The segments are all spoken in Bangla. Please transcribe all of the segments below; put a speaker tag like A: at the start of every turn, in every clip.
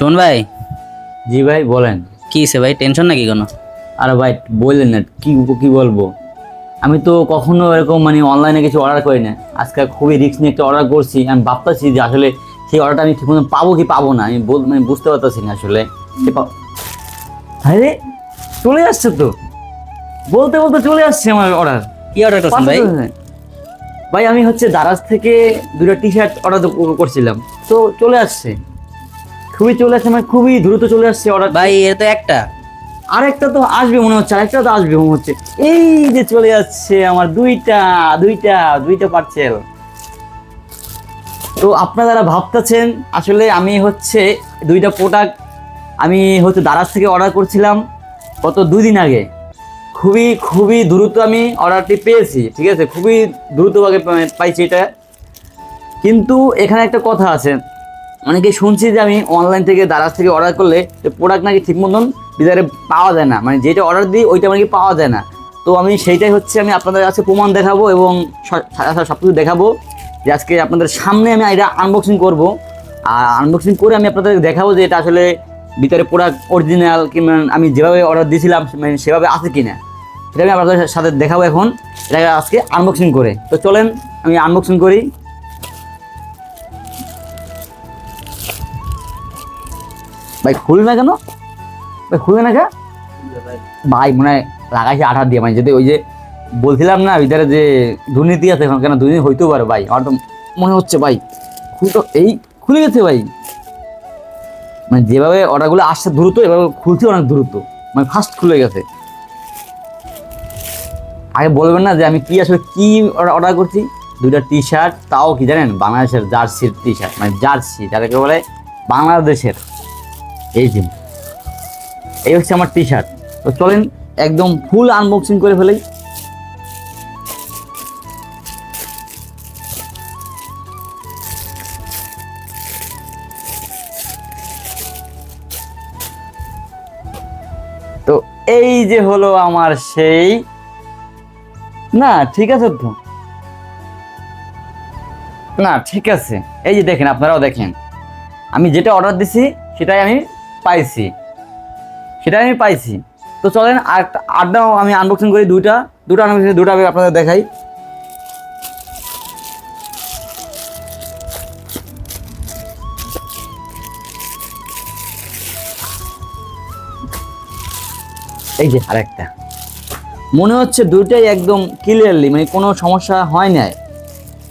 A: শোন ভাই।
B: জি ভাই বলেন।
A: কি হয়েছে ভাই টেনশন নাকি কোনো?
B: আরে ভাই বললেন না কি কি বলব? আমি তো কখনো এরকম মানে অনলাইনে কিছু অর্ডার করি না। আজকে খুবই রিস্ক নিয়ে একটা অর্ডার করছি আমি ভাবতেছি যে আসলে সেই অর্ডারটা আমি ঠিক মতো পাবো কি পাবো না আমি বল- মানে বুঝতে পারতেছি না আসলে। সে আরে চলে আসছে তো। বলতে বলতে চলে আসছে আমার অর্ডার
A: কি অর্ডার করছেন ভাই?
B: ভাই আমি হচ্ছে দারাজ থেকে দুটো টি শার্ট অর্ডার করছিলাম। তো চলে আসছে। খুবই চলে আসছে মানে খুবই দ্রুত চলে আসছে অর্ডার
A: ভাই এ তো একটা।
B: আরেকটা তো আসবে মনে হচ্ছে আরেকটা তো আসবে মনে হচ্ছে। এই যে চলে যাচ্ছে আমার দুইটা দুইটা দুইটা পার্সেল তো আপনারা যারা ভাবতেছেন আসলে আমি হচ্ছে দুইটা প্রোডাক্ট আমি হচ্ছে দারাজ থেকে অর্ডার করছিলাম গত দুই দিন আগে। খুবই খুবই দ্রুত আমি অর্ডারটি পেয়েছি ঠিক আছে? খুবই দ্রুতভাবে পাইছি এটা। কিন্তু এখানে একটা কথা আছে। অনেকে শুনছি যে আমি অনলাইন থেকে, দারাজ থেকে অর্ডার করলে প্রোডাক্ট নাকি ঠিক মতন ভিতরে পাওয়া যায় না। মানে যেটা অর্ডার দিই, ওইটা নাকি পাওয়া যায় না। তো আমি সেইটাই হচ্ছে আমি আপনাদের কাছে প্রমাণ দেখাবো এবং সব কিছু দেখাবো যে আজকে আপনাদের সামনে আমি এটা আনবক্সিং করব। আর আনবক্সিং করে আমি আপনাদের দেখাবো যে এটা আসলে ভিতরে প্রোডাক্ট অরিজিনাল কিংবা আমি যেভাবে অর্ডার দিয়েছিলাম মানে সেভাবে আছে কি না সেটা আমি আপনাদের সাথে দেখাবো এখন। এটা আজকে আনবক্সিং করে। তো চলেন, আমি আনবক্সিং করি। ভাই খুলবে না কেন? ভাই খুলবে না কে? ভাই মনে হয় লাগাইছে আঠা দিয়ে মানে যদি ওই যে বলছিলাম না ভিতরে যে দুর্নীতি আছে, এখন কেন দুর্নীতি হইতেও পারে ভাই? আমার তো মনে হচ্ছে ভাই খুলতো এই খুলে গেছে ভাই। মানে যেভাবে অর্ডারগুলো আসছে দ্রুত, এভাবে খুলছে অনেক দ্রুত মানে ফার্স্ট খুলে গেছে। আগে বলবেন না যে আমি কি আসলে কি অর্ডার করছি? দুইটা টি শার্ট তাও কি জানেন? বাংলাদেশের জার্সির টি শার্ট মানে জার্সি, যাদেরকে বলে বাংলাদেশের। এই যে এই হচ্ছে আমার টি শার্ট তো চলেন, একদম ফুল আনবক্সিং করে ফেলেই তো এই যে হলো আমার সেই। না, ঠিক আছে তো। না, ঠিক আছে। এই যে দেখেন, আপনারাও দেখেন। আমি যেটা অর্ডার দিছি, সেটাই আমি পাইছি। সেটা আমি পাইছি। তো চলেন আটটাও আমি আনবক্সিং করি দুইটা। দুটো আনবক্সিং দুটো আমি আপনাদের দেখাই। এই যে আরেকটা। মনে হচ্ছে দুইটাই একদম ক্লিয়ারলি মানে কোনো সমস্যা হয় নাই।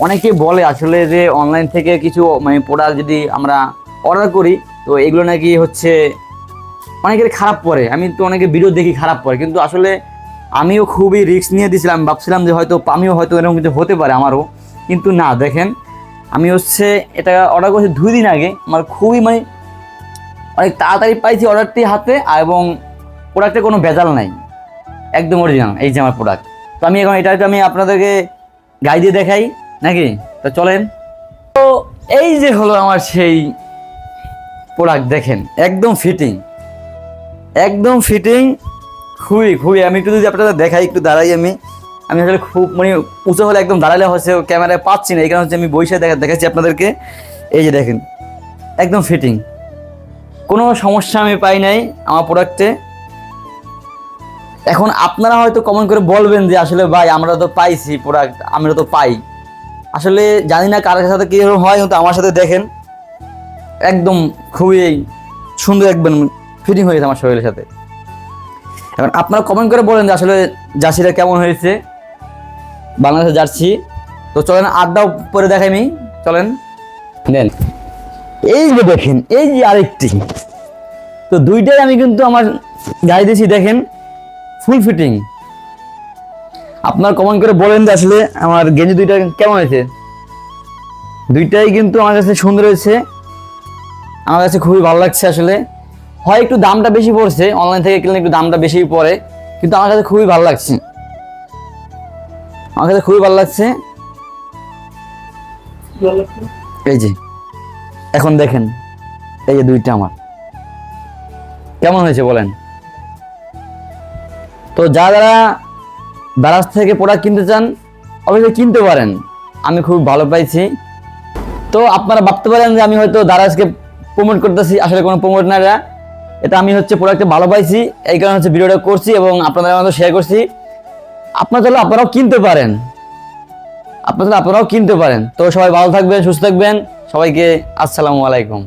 B: অনেকে বলে আসলে যে অনলাইন থেকে কিছু মানে প্রোডাক্ট যদি আমরা অর্ডার করি তো এগুলো নাকি হচ্ছে অনেকের খারাপ পড়ে আমি তো অনেকে ভিডিও দেখি খারাপ পড়ে কিন্তু আসলে আমিও খুবই রিস্ক নিয়ে দিয়েছিলাম ভাবছিলাম যে হয়তো আমিও হয়তো এরকম কিছু হতে পারে আমারও, কিন্তু না, দেখেন, আমি হচ্ছে এটা অর্ডার করেছি দুই দিন আগে, আমার খুবই মানে অনেক তাড়াতাড়ি পাইছি অর্ডারটি হাতে, এবং প্রোডাক্টে কোনো ভেজাল নাই, একদম অরিজিনাল এই যে আমার প্রোডাক্ট তো আমি এখন এটা আমি আপনাদেরকে গাই দিয়ে দেখাই, নাকি? তো চলেন। তো এই যে হলো আমার সেই প্রোডাক্ট দেখেন, একদম ফিটিং একদম ফিটিং খুবই খুবই। আমি একটু যদি আপনাদের দেখাই, একটু দাঁড়াই আমি। আমি আসলে খুব মানে উঁচু হলে একদম দাঁড়ালে হচ্ছে ক্যামেরায় পাচ্ছি না। এই কারণে হচ্ছে আমি বসে দেখা, দেখাচ্ছি আপনাদেরকে। এই যে দেখেন, একদম ফিটিং কোনো সমস্যা আমি পাই নাই আমার প্রোডাক্টে এখন আপনারা হয়তো কমেন্ট করে বলবেন যে, আসলে ভাই, আমরা তো পাইছি প্রোডাক্ট আমরা তো পাই। আসলে জানি না কার সাথে কীরকম হয়, কিন্তু আমার সাথে দেখেন। একদম খুবই সুন্দর একদম ফিটিং হয়েছে আমার শরীরের সাথে। এখন আপনারা কমেন্ট করে বলেন যে আসলে জার্সিটা কেমন হয়েছে? বাংলাদেশের জার্সি। তো চলেন আড্ডাও পরে দেখাই আমি চলেন। দেন এই যে দেখেন এই যে আরেকটি। তো দুইটাই আমি কিন্তু আমার গাড়ি দিয়েছি দেখেন ফুল ফিটিং আপনার কমেন্ট করে বলেন যে আসলে আমার গেঞ্জি দুইটা কেমন হয়েছে? দুইটাই কিন্তু আমার কাছে সুন্দর হয়েছে। আমার কাছে খুবই ভালো লাগছে আসলে। হয় একটু দামটা বেশি পড়ছে অনলাইন থেকে কিনলে একটু দামটা বেশি পড়ে, কিন্তু আমার কাছে খুবই ভালো লাগছে। আমার কাছে খুবই ভালো লাগছে। এই যে, এখন দেখেন, এই যে দুইটা আমার। কেমন হয়েছে বলেন? তো যারা যারা দারাজ থেকে প্রোডাক্ট কিনতে চান, অবশ্যই কিনতে পারেন। আমি খুব ভালো পাইছি। তো আপনারা ভাবতে পারেন যে আমি হয়তো দারাজকে প্রমোট করতেছি, আসলে কোনো প্রমোট না এটা এটা আমি হচ্ছে প্রোডাক্টে ভালো পাইছি, এই কারণে হচ্ছে ভিডিওটা করছি এবং আপনাদের মতো শেয়ার করছি। আপনার তাহলে আপনারাও কিনতে পারেন। আপনারা আপনারাও কিনতে পারেন। তো সবাই ভালো থাকবেন, সুস্থ থাকবেন। সবাইকে আসসালামু আলাইকুম।